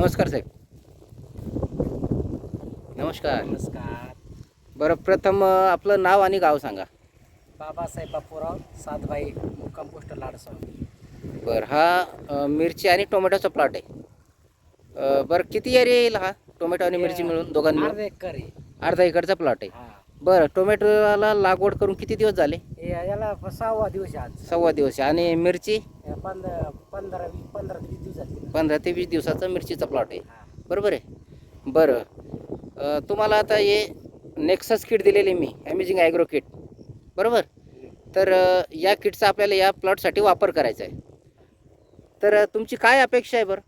नमस्कार साहेब. नमस्कार. नमस्कार. बरं प्रथम आपलं नाव आणि गाव सांगा. बाबासाहेब बापूराव सातभाई मुक्काम पोस्ट लाडसाव बरं हा मिरची आणि टोमॅटोचा प्लॉट आहे. बरं किती एरिया येईल हा? टोमॅटो आणि मिरची मिळून दोघांनी अर्धा एकर आहे. अर्धा एकरचा प्लॉट आहे. बरं टोमॅटोला लागवड करून किती दिवस झाले? याला सहावा दिवस आहे आज. सव्वा दिवस आहे. आणि मिरची? पंधरा पंधरा वीस पंधरा ते वीस दिवस झाले पंधरा ते वीस दिवसाचा मिरचीचा प्लॉट आहे. हा. बरोबर आहे? बरं. अं, तुम्हाला आता हे नेक्सस किट दिलेली मी अमेझिंग ॲग्रो किट बरोबर? तर अं, या किटचा आपल्याला या प्लॉटसाठी वापर करायचा आहे. तर अं, तुमची काय अपेक्षा आहे बरं?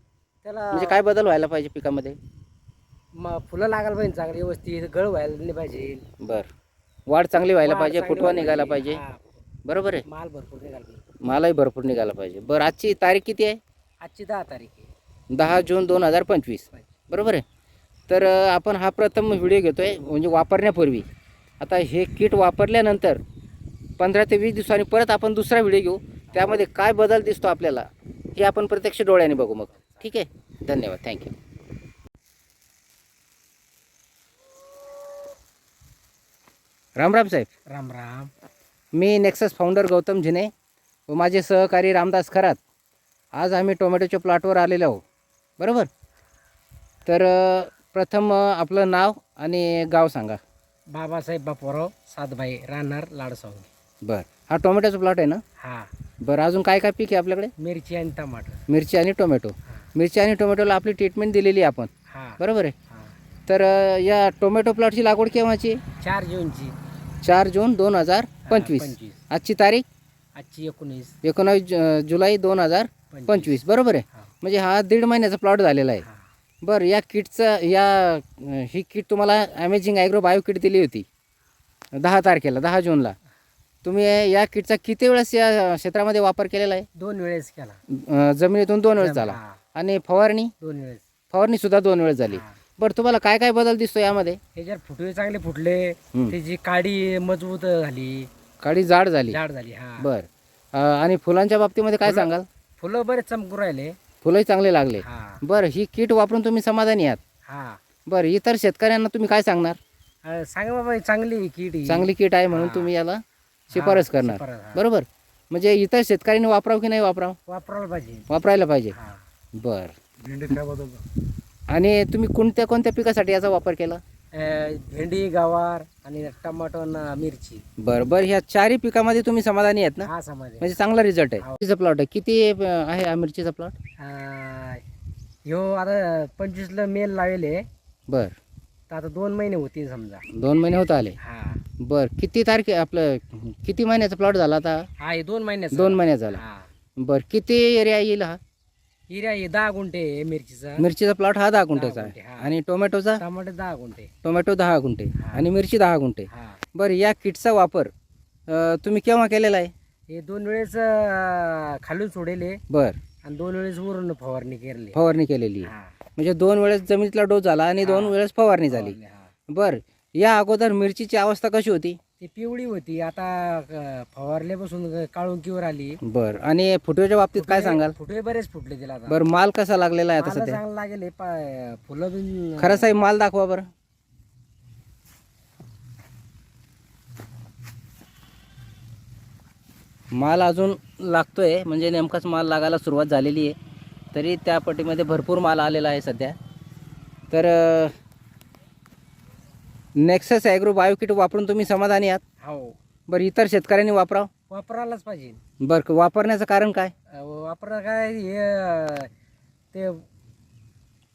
त्याला म्हणजे काय बदल व्हायला पाहिजे पिकामध्ये? म- फुलं लागायला पाहिजे चांगली व्यवस्थित गळ व्हायला नाही पाहिजे. बरं. वाढ चांगली व्हायला पाहिजे फुटवा निघायला पाहिजे. बरोबर आहे? माल भरपूर निघाला पाहिजे. मालही भरपूर निघाला पाहिजे. बरं आजची तारीख किती आहे? आजची दहा तारीख आहे. दहा जून दोन हजार पंचवीस. बरोबर आहे? तर अ, आपण हा प्रथम व्हिडिओ घेतो आहे म्हणजे वापरण्यापूर्वी. आता हे किट वापरल्यानंतर पंधरा ते वीस दिवसांनी परत आपण दुसरा व्हिडिओ घेऊ. त्यामध्ये काय बदल दिसतो आपल्याला हे आपण प्रत्यक्ष डोळ्याने बघू मग. ठीक आहे? धन्यवाद. थँक्यू राम राम साहेब. राम राम. मी नेक्सस फाउंडर गौतम झिने व माझे सहकारी रामदास खरात. आज आम्ही टोमॅटोच्या प्लॉटवर आलेलो आहो बरोबर? तर अ, प्रथम अ, आपलं नाव आणि गाव सांगा. बाबासाहेब बापूराव सातभाई राहणार लाडसाव बरं. हा टोमॅटोचा प्लॉट आहे ना? हा. बरं अजून काय काय पीक आहे आपल्याकडे? मिरची आणि टमाटर. मिरची आणि टोमॅटो. मिरची आणि टोमॅटोला आपली ट्रीटमेंट दिलेली आहे आपण. हा. बरोबर आहे? तर या टोमॅटो प्लॉटची लागवड केव्हाची? चार जूनची. चार जून दोन हजार पंचवीस. पंचवीस. आजची तारीख? आजची एकोणीस. एकोणावीस जु- जुलै दोन हजार पंचवीस. बरोबर आहे? हा. म्हणजे हा दीड महिन्याचा प्लॉट झालेला आहे. हा. बरं या किटचं या अं, ही किट तुम्हाला अमेझिंग ॲग्रो बायो किट दिली होती. दहा तारखेला दहा जूनला. तुम्ही या किटचा किती वेळेस या क्षेत्रामध्ये वापर केलेला आहे? दोन वेळेस केला. अं, जमिनीतून दोन वेळेस झाला. हा, आणि फवारणी? दोन वेळेस. फवारणीसुद्धा दोन वेळेस झाली. हा. बरं तुम्हाला काय काय बदल दिसतो यामध्ये? ह्याच्यात फुटवे चांगले फुटले हम्म. त्याची काडी मजबूत झाली. काळी जाड झाली. जाड झाली हा. बरं. अं, आणि फुलांच्या बाबतीमध्ये काय फुलं- सांगाल? फुलं बरेच चमकू राहिले. फुलंही चांगले लागले. हा. बरं ही किट वापरून तुम्ही समाधानी आहात. हा. बरं इतर शेतकऱ्यांना तुम्ही काय सांगणार? अं, सांगा बाबा ही चांगली आहे. कीड ही. चांगली किट आहे म्हणून हा. तुम्ही याला शिफारस करणार. शिफारस, हा. बरोबर? म्हणजे इतर शेतकऱ्यांनी वापरावं की नाही वापरावं? वापरायला पाहिजे. वापरायला पाहिजे. हा. बर. भेंडीत काय बदल आणि तुम्ही कोणत्या कोणत्या पिकासाठी याचा वापर केला? भेंडी गवार आणि टमाटो आणि मिरची. बरं बरं ह्या चारही पिकामध्ये तुम्ही समाधानी आहेत ना? हा समाज आहे. म्हणजे चांगला रिझल्ट आहे. हो. मिरचीचा प्लॉट आहे. किती अं, आहे हा मिरचीचा प्लॉट ह्यो आता पंचवीसला मेल लावेले बर. तर आता दोन महिने होतील समजा. दोन महिने होत आले. हा. बर किती तारखे आपलं किती महिन्याचा प्लॉट झाला आता? हा हे दोन महिन्याचा दोन महिन्यात झाला. हा. बर किती एरिया येईल हा? हे दहा गुंठे आहे मिरचीचा. मिरचीचा प्लॉट हा दहा गुंठेचा गुंठे, आहे हा. आणि टोमॅटोचा? टमाटे दहा गुंठे. टोमॅटो दहा गुंठे. आणि मिरची दहा गुंठे. हा. बरं या किटचा वापर अं, तुम्ही केव्हा केलेला आहे? हे दोन वेळेस अं, खालून सोडेले. बर. आणि दोन वेळेस वरून फवारणी केली फवारणी केलेली आहे. हा. म्हणजे दोन वेळेस जमिनीतला डोस झाला आणि दोन. वेळेस फवारणी झाली. फवारणी, हा. बर या अगोदर मिरचीची अवस्था कशी होती? ती पिवळी होती. आता अं, फवारल्यापासून काळुंकीवर आली. बर. आणि फुटव्याच्या बाबतीत काय सांगाल? फुटवे बरेच फुटले तिला आता. बर माल कसा लागलेला आहे आता मला सध्या? चांगलं लागेल हे फुलं बिन खरं साहेब माल दाखवा बरं. माल अजून लागतोय. म्हणजे नेमकाच माल लागायला सुरुवात झालेली आहे. तरी त्या पट्टीमध्ये भरपूर माल आलेला आहे सध्या. तर नेक्सस ॲग्रो बायोकिट वापरून तुम्ही समाधानी आहात? हो. बरं इतर शेतकऱ्यांनी वापरावं? वापरायलाच पाहिजे. बरं वापरण्याचं कारण काय? वापरा काय हे अं, ते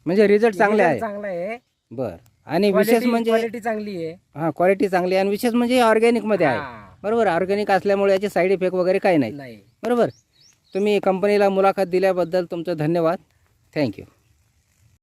म्हणजे रिझल्ट चांगले आहे. चांगलं आहे. बरं. आणि विशेष म्हणजे क्वालिटी चांगली आहे. हां क्वालिटी चांगली आहे. आणि विशेष म्हणजे ऑर्गॅनिकमध्ये आहे. हा. बरोबर ऑर्गॅनिक असल्यामुळे याचे साईड इफेक्ट वगैरे काही नाही. नाही. बरोबर. तुम्ही कंपनीला मुलाखत दिल्याबद्दल तुमचं धन्यवाद. थँक्यू